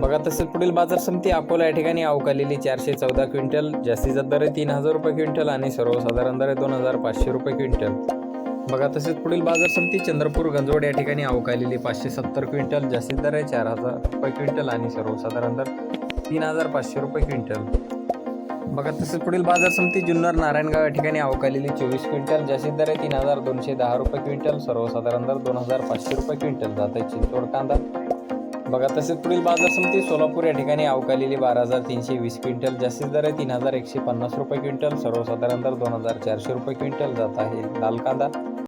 बघा तसेच पुढील बाजार समिती अकोला या ठिकाणी अवकालेली चारशे चौदा क्विंटल जास्तीचा दर आहे तीन हजार रुपये क्विंटल आणि सर्वसाधारण दर आहे दोन हजार पाचशे रुपये क्विंटल. बघा तसेच पुढील बाजार समिती चंद्रपूर गंजवड या ठिकाणी अवकालेली पाचशे सत्तर क्विंटल जास्तीत दर आहे चार हजार रुपये क्विंटल आणि सर्वसाधारण दर तीन हजार पाचशे रुपये क्विंटल. बघा तसेच पुढील बाजार समिती जुन्नर नारायणगाव या ठिकाणी अवकालेली चोवीस क्विंटल जास्तीत दर आहे तीन हजार दोनशे दहा रुपये क्विंटल सर्वसाधारण दर दोन हजार पाचशे रुपये क्विंटल. जात आहे चिंचवड कांदा. बघा तसेच पुढील बाजार समिती सोलापूर या ठिकाणी अवकालेली बारा हजार तीनशे वीस क्विंटल जास्तीत दर आहे तीन हजार एकशे पन्नास रुपये क्विंटल सर्वसाधारण दर दोन हजार चारशे रुपये क्विंटल जात आहे. लाल कांदा